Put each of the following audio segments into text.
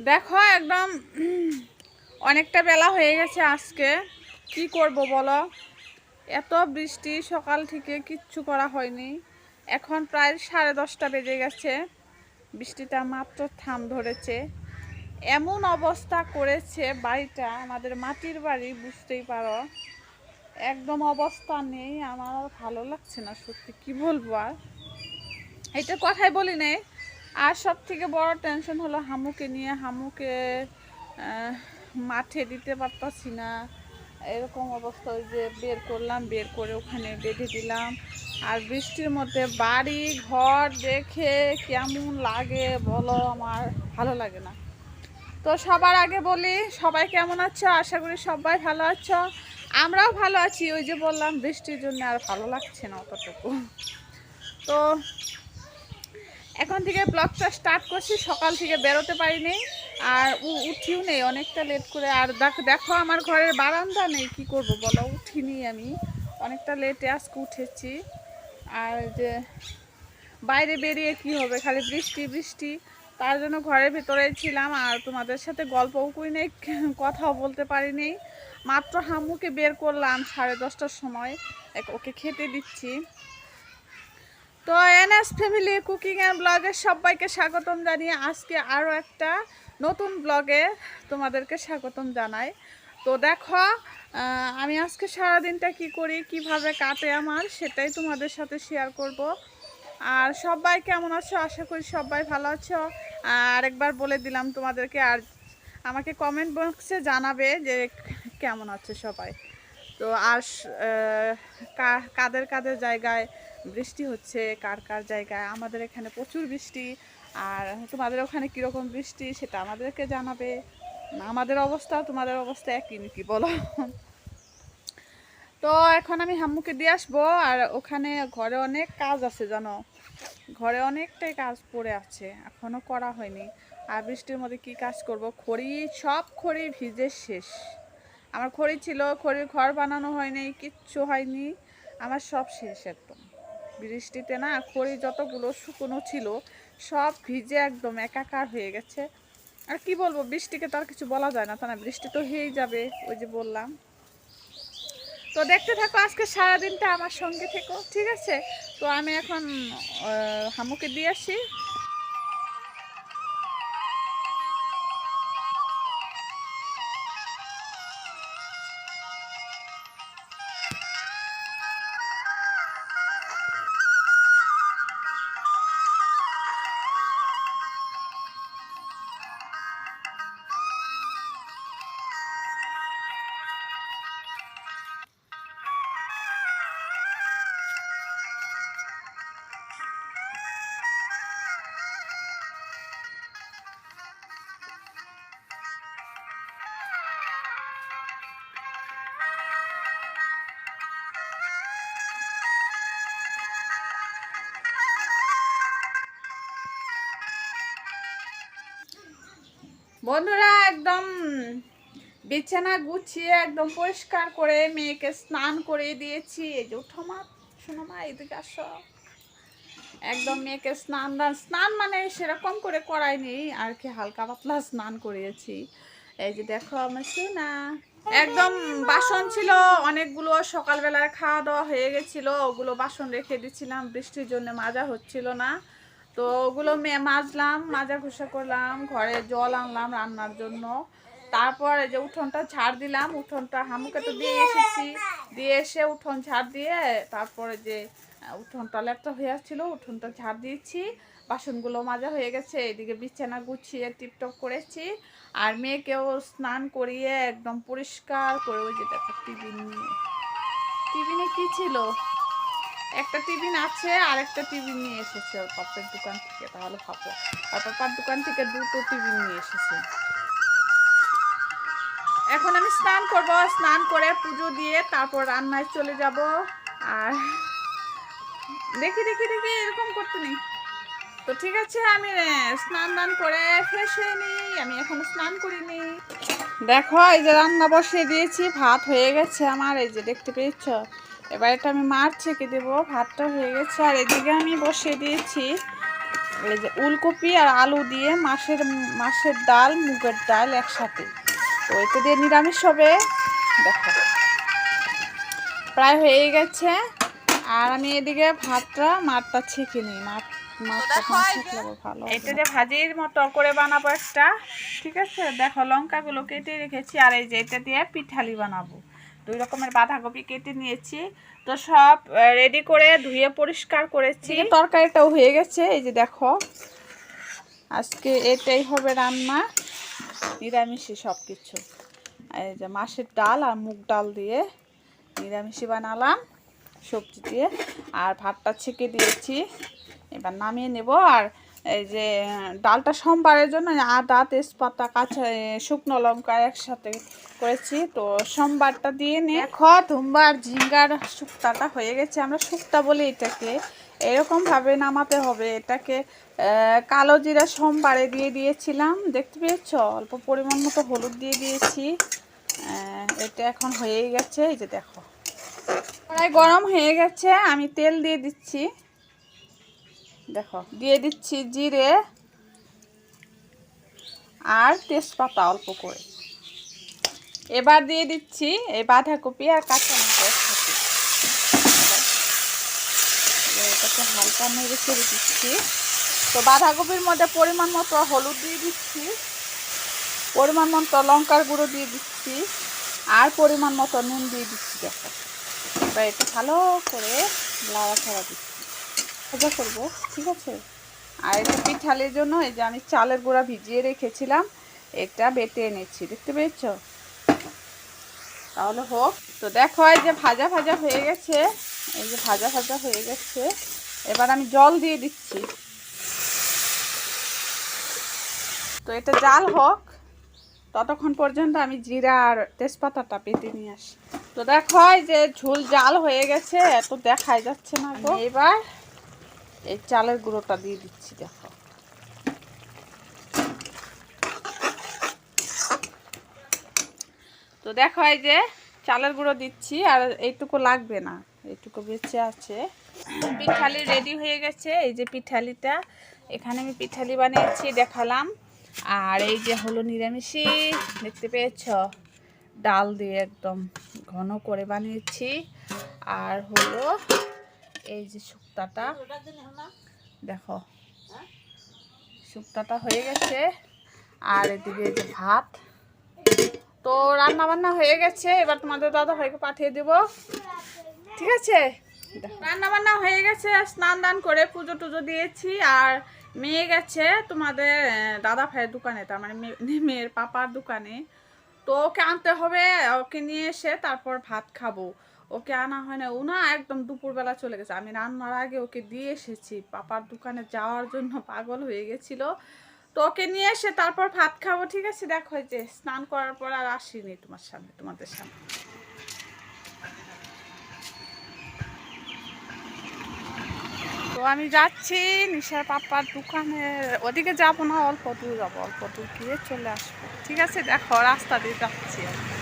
দেখো একদম অনেকটা বেলা হয়ে গেছে আজকে। কি করব বলো? এত বৃষ্টি, সকাল থেকে কিচ্ছু করা হয়নি। এখন প্রায় সাড়ে দশটা বেজে গেছে। বৃষ্টিটা মাত্র থাম ধরেছে। এমন অবস্থা করেছে বাড়িটা, আমাদের মাটির বাড়ি, বুঝতেই পারো। একদম অবস্থা নেই, আমার ভালো লাগছে না সত্যি, কি বলব আর? এটা কথাই বলি নেই। আর সব থেকে বড় টেনশন হলো হামুকে নিয়ে। হামুকে মাঠে দিতে পারতাছি না। এরকম অবস্থা যে বের করলাম, বের করে ওখানে বেঁধে দিলাম। আর বৃষ্টির মধ্যে বাড়ি, ঘর দেখে কেমন লাগে বলো আমার, ভালো লাগে না। তো সবার আগে বলি, সবাই কেমন আছো? আশা করি সবাই ভালো আছো। আমরাও ভালো আছি। ওই যে বললাম, বৃষ্টির জন্য আর ভালো লাগছে না অতটুকু। তো এখন থেকে ব্লগটা স্টার্ট করছি, সকাল থেকে বেরোতে পারিনি, আর উঠিও নেই, অনেকটা লেট করে। আর দেখ- দেখো আমার ঘরের বারান্দা নেই, কি করব বলো? উঠিনি আমি, অনেকটা লেটে আজকে উঠেছি। আর যে বাইরে বেরিয়ে কি হবে? খালি বৃষ্টি বৃষ্টি। তার জন্য ঘরের ভেতরে ছিলাম, আর তোমাদের সাথে গল্পও করি নেই, কথাও বলতে পারিনি। মাত্র হামুকে বের করলাম সাড়ে দশটার সময়। ওকে খেতে দিচ্ছি। তো এনএস ফ্যামিলি কুকিং অ্যান্ড ব্লগের সবাইকে স্বাগতম জানিয়ে আজকে আরও একটা নতুন ব্লগে তোমাদেরকে স্বাগতম জানাই। তো দেখো আমি আজকে সারাদিনটা কি করি, কীভাবে কাটে আমার সেটাই তোমাদের সাথে শেয়ার করব। আর সবাই কেমন আছো? আশা করি সবাই ভালো আছো। আর একবার বলে দিলাম তোমাদেরকে, আর আমাকে কমেন্ট বক্সে জানাবে যে কেমন আছে সবাই। তো আর কাদের কাদের জায়গায় বৃষ্টি হচ্ছে, কার কার জায়গায়? আমাদের এখানে প্রচুর বৃষ্টি। আর তোমাদের ওখানে কীরকম বৃষ্টি সেটা আমাদেরকে জানাবে। আমাদের অবস্থা, তোমাদের অবস্থা একই নাকি বলো? তো এখন আমি হাম্মুকে দিয়ে আসব। আর ওখানে ঘরে অনেক কাজ আছে, জানো? ঘরে অনেকটাই কাজ পড়ে আছে, এখনও করা হয়নি। আর বৃষ্টির মধ্যে কি কাজ করব? খড়ি, সব খড়ি ভিজে শেষ। আমার খড়ি ছিল, খড়ির ঘর বানানো হয়নি, কিচ্ছু হয়নি। আমার সব শেষ একদম। বৃষ্টিতে না খড়ি যতগুলো শুকনো ছিল, সব ভিজে একদম একাকার হয়ে গেছে। আর কি বলব, বৃষ্টিকে তো আর কিছু বলা যায় না। তা না, বৃষ্টি তো হয়েই যাবে, ওই যে বললাম। তো দেখতে থাকো, আজকে সারাদিনটা আমার সঙ্গে থেকো, ঠিক আছে? তো আমি এখন হামুকে দিয়ে আসি। বন্ধুরা একদম বিছানা গুছিয়ে একদম পরিষ্কার করে মেয়েকে স্নান করে দিয়েছি। এই যে উঠো মা, শোনো মা, এদিকে আসো। একদম মেয়েকে স্নান দান, স্নান মানে সেরকম করে করাইনি আর কি হালকা পাতলা স্নান করিয়েছি। এই যে দেখো আমার সোনা, একদম বাসন ছিল, অনেকগুলো সকালবেলায় খাওয়া দাওয়া হয়ে গেছিল, ওগুলো বাসন রেখে দিচ্ছিলাম, বৃষ্টির জন্য মাজা হচ্ছিল না। তো ওগুলো মাজলাম, মাজা ঘষা করলাম, ঘরে জল আনলাম রান্নার জন্য। তারপর যে উঠোনটা ছাড় দিলাম, উঠোনটা হামুকে তো দিয়ে এসেছি। দিয়ে এসে উঠোন ছাড় দিয়ে তারপরে যে উঠোনটা ল্যাপটা হয়ে আসছিল, উঠোনটা ঝাড় দিয়েছি। বাসনগুলো মাজা হয়ে গেছে, এদিকে বিছানা গুছিয়ে টিপটপ করেছি। আর মেয়েকেও স্নান করিয়ে একদম পরিষ্কার করে ওই যে দেখো টিফিন নিয়ে। টিফিনে কী ছিল? একটা টিফিন আছে আর একটা টিফিন নিয়ে এসেছে ওর পাপের দোকান থেকে, তাহলে ভাবো। আর পাপার দোকান থেকে দুটো টিফিন নিয়ে এসেছে। এখন আমি স্নান করব, স্নান করে পুজো দিয়ে তারপর রান্নায় চলে যাব। আর দেখি দেখি দেখি, এরকম করতে নেই। তো ঠিক আছে, আমি স্নান দান করে ফ্রেশ হয়ে নিই। আমি এখনও স্নান করিনি। দেখো, এই যে রান্না বসিয়ে দিয়েছি, ভাত হয়ে গেছে আমার, এই যে দেখতে পেয়েছ? এবার এটা আমি মার ছেঁকে দেবো ভাতটা হয়ে গেছে। আর এদিকে আমি বসিয়ে দিয়েছি এই যে উলকপি আর আলু দিয়ে মাছের মাছের ডাল মুগের ডাল একসাথে। তো এটা দিয়ে নিরামিষ হবে। দেখো। প্রায় হয়ে গেছে। আর আমি এদিকে ভাতটা মাঠটা ছেঁকে নিই। মাঠ এটা দিয়ে ভাজির মতো করে বানাবো একটা ঠিক আছে? দেখো লঙ্কাগুলো কেটে রেখেছি। আর এই যে এটা দিয়ে পিঠালি বানাবো। দুই রকমের বাঁধাকপি কেটে নিয়েছি। তো সব রেডি করে ধুয়ে পরিষ্কার করেছি। তরকারিটাও হয়ে গেছে, এই যে দেখো। আজকে এটাই হবে রান্না, নিরামিষই সব কিছু এই যে মাছের ডাল আর মুগ ডাল দিয়ে নিরামিষই বানালাম, সবজি দিয়ে। আর ভাতটা ছেঁকে দিয়েছি। এবার নামিয়ে নেব, আর এই যে, ডালটা সোমবারের জন্য, আদা, তেজপাতা, কাঁচা শুকনো লঙ্কা একসাথে করেছি। তো সোমবারটা দিয়ে নিয়ে দেখো, ধুমবার, ঝিঙ্গার শুক্তাটা হয়ে গেছে। আমরা শুক্তা বলি এটাকে। এরকমভাবে নামাতে হবে। এটাকে কালো জিরা সোমবারে দিয়ে দিয়েছিলাম। দেখতে পেয়েছ? অল্প পরিমাণ মতো হলুদ দিয়ে দিয়েছি। এটা এখন হয়েই গেছে। এই যে দেখো। গরম হয়ে গেছে। আমি তেল দিয়ে দিচ্ছি। দেখো, দিয়ে দিচ্ছি জিরে আর তেজপাতা অল্প করে। এবার দিয়ে দিচ্ছি এই বাঁধাকপি আর কাঁচা এটাকে হালকা নেড়ে ছেড়ে দিচ্ছি। তো বাঁধাকপির মধ্যে পরিমাণ মতো হলুদ দিয়ে দিচ্ছি, পরিমাণ মতো লঙ্কার গুঁড়ো দিয়ে দিচ্ছি আর পরিমাণ মতো নুন দিয়ে দিচ্ছি দেখো। এটা ভালো করে লাড়া ছাড়া দিচ্ছি। ভাজা করব ঠিক আছে? আর এটা পিঠালের জন্য এই যে আমি চালের গুঁড়া ভিজিয়ে রেখেছিলাম এটা বেটে এনেছি দেখতে পেয়েছ? তাহলে হোক তো দেখো এই যে ভাজা ভাজা হয়ে গেছে এই যে ভাজা ভাজা হয়ে গেছে। এবার আমি জল দিয়ে দিচ্ছি। তো এটা জাল হোক ততক্ষণ পর্যন্ত আমি জিরা আর তেজপাতাটা পেতে নিয়ে আসি। তো দেখো যে ঝোল জাল হয়ে গেছে এত দেখাই যাচ্ছে না গো। এবার এই চালের গুঁড়োটা দিয়ে দিচ্ছি, দেখো। তো দেখো এই যে চালের গুঁড়ো দিচ্ছি, আর এইটুকু লাগবে না, এইটুকু বেঁচে আছে। পিঠালি রেডি হয়ে গেছে, এই যে পিঠালিটা। এখানে আমি পিঠালি বানিয়েছি, দেখালাম। আর এই যে হলো নিরামিষি, দেখতে পেয়েছ? ডাল দিয়ে একদম ঘন করে বানিয়েছি। আর হলো এই যে শুক্তাটা দেখো। শুক্তাটা হয়ে গেছে। আর এদিকে যে ভাত। তো রান্না বান্না হয়ে গেছে। এবার তোমাদের দাদা ভাইকে পাঠিয়ে দেব। ঠিক আছে? রান্না বান্না হয়ে গেছে। স্নান দান করে পুজো টুজো দিয়েছি। আর মেয়ে গেছে তোমাদের দাদা ভাইয়ের দোকানে। তার মানে মেয়ে- মেয়ের পাপার দোকানে। তো ওকে আনতে হবে। ওকে নিয়ে এসে তারপর ভাত খাব। ওকে আনা হয় না, ও না একদম দুপুরবেলা চলে গেছে। আমি রান্নার আগে ওকে দিয়ে এসেছি। পাপার দোকানে যাওয়ার জন্য পাগল হয়ে গেছিল। তো ওকে নিয়ে এসে তারপর ভাত খাব, ঠিক আছে? দেখো যে স্নান করার পর আর আসিনি তোমার সামনে, তোমাদের সামনে। তো আমি যাচ্ছি নিশার পাপার দোকানে। ওদিকে যাব না, অল্প দূর যাব, অল্প দূর গিয়ে চলে আসব। ঠিক আছে? দেখো, রাস্তা দিয়ে যাচ্ছি আমি।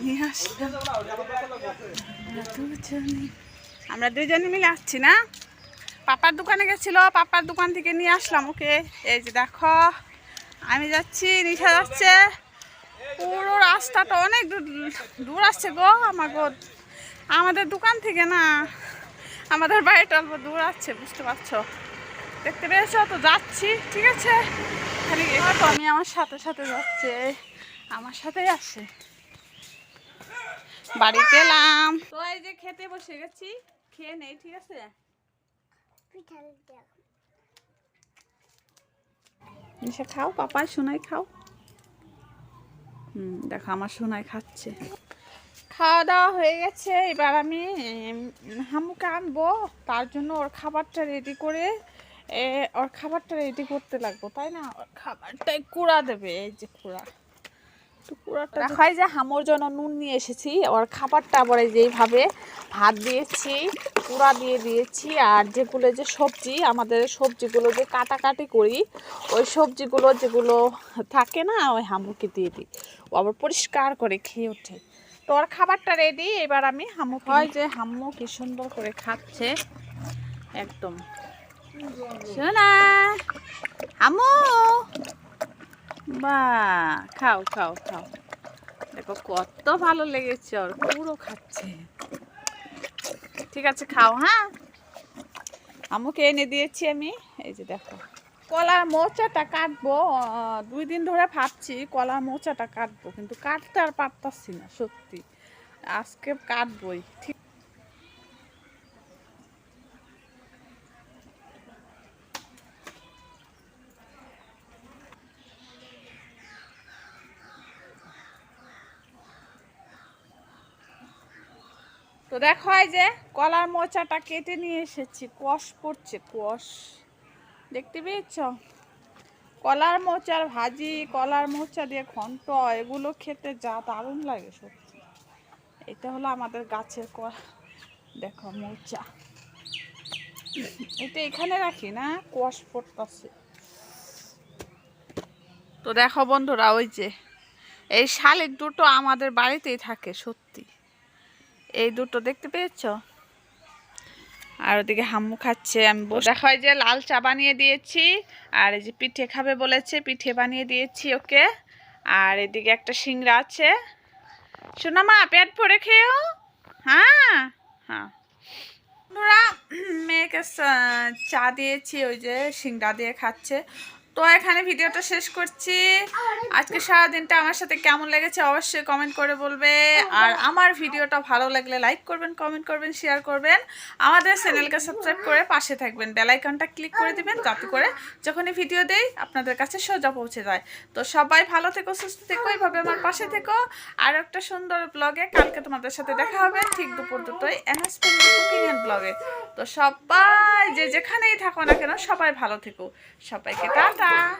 নিয়ে আসলাম আমরা দুজনে মিলে আসছি না? পাপার দোকানে গেছিল পাপার দোকান থেকে নিয়ে আসলাম ওকে। এই যে দেখো আমি যাচ্ছি নিশা যাচ্ছে। পুরো রাস্তাটা অনেক দূর দূর আসছে গো আমার গো আমাদের দোকান থেকে না আমাদের বাড়িটা অল্প দূর আসছে বুঝতে পারছ? দেখতে পেয়েছ? তো যাচ্ছি ঠিক আছে? খালি তো আমি আমার সাথে সাথে যাচ্ছে আমার সাথেই আসে। বাড়িতে এলাম। তো এই যে খেতে বসে গেছি খেয়ে নেই ঠিক আছে? নিশা খাও পাপাই সোনাই খাও। হুম দেখো আমার সোনাই খাচ্ছে। খাওয়া দাওয়া হয়ে গেছে এবার আমি হামুকে আনব। তার জন্য ওর খাবারটা রেডি করে এ, ওর খাবারটা রেডি করতে লাগবো তাই না? ওর খাবারটাই কুড়া দেবে এই যে কুড়া। রাখাই যে হামোর জন্য নুন নিয়ে এসেছি ওর খাবারটা আবার এই যে এইভাবে ভাত দিয়েছি কুড়া দিয়ে দিয়েছি আর যেগুলো যে সবজি আমাদের সবজিগুলো যে কাটাকাটি করি ওই সবজিগুলো যেগুলো থাকে না ওই হামুকে দিয়ে দিই। ও আবার পরিষ্কার করে খেয়ে ওঠে তো ওর খাবারটা রেডি এবার আমি হামু হয় যে হামু কি সুন্দর করে খাচ্ছে। একদম। শোনা হাম্মু বা, খাও খাও খাও। দেখো কত ভালো লেগেছে ওর পুরো খাচ্ছে। ঠিক আছে, খাও হ্যাঁ? আমুকে এনে দিয়েছি আমি। এই যে দেখো, কলার মোচাটা কাটবো। দুই দিন ধরে ভাবছি কলার মোচাটা কাটবো, কিন্তু কাটতে আর পারতাছি না, সত্যি। আজকে কাটবই। ঠিক দেখো এই যে কলার মোচাটা কেটে নিয়ে এসেছি, কষ পড়ছে, কষ। দেখতে পেয়েছ? কলার মোচার ভাজি, কলার মোচা দিয়ে ঘন্ট, এগুলো খেতে যা দারুণ লাগে সত্যি। এটা হলো আমাদের গাছের কলা। দেখো মোচা। এটা এখানে রাখি না, কষ পড়তেছে। তো দেখো বন্ধুরা, ওই যে, এই শালিক দুটো আমাদের বাড়িতেই থাকে সত্যি। এই দুটো দেখতে পেয়েছ? আর ওদিকে হাম্মু খাচ্ছে, আমি বসে দেখা হয় যে লাল চা বানিয়ে দিয়েছি, আর এই যে পিঠে খাবে বলেছে, পিঠে বানিয়ে দিয়েছি ওকে। আর এদিকে একটা সিংড়া আছে। শোনা মা, পেট ভরে খেয়েও? হ্যাঁ হ্যাঁ। বন্ধুরা, মেয়েকে চা- দিয়েছি, ওই যে সিংড়া দিয়ে খাচ্ছে। তো এখানে ভিডিওটা শেষ করছি। আজকে সারাদিনটা আমার সাথে কেমন লেগেছে অবশ্যই কমেন্ট করে বলবে। আর আমার ভিডিওটা ভালো লাগলে লাইক করবেন কমেন্ট করবেন শেয়ার করবেন। আমাদের চ্যানেলকে সাবস্ক্রাইব করে পাশে থাকবেন। বেল আইকনটা ক্লিক করে দিবেন, যাতে করে যখনই ভিডিও দেই আপনাদের কাছে সোজা পৌঁছে যায়। তো সবাই ভালো থেকো, সুস্থ থেকো এইভাবে আমার পাশে থেকো। আর একটা সুন্দর ব্লগে কালকে তোমাদের সাথে দেখা হবে ঠিক দুপুর দুটোই এনএস ব্লগে তো সবাই যে যেখানেই থাকো না কেন সবাই ভালো থেকো। সবাইকে টাটা। 啊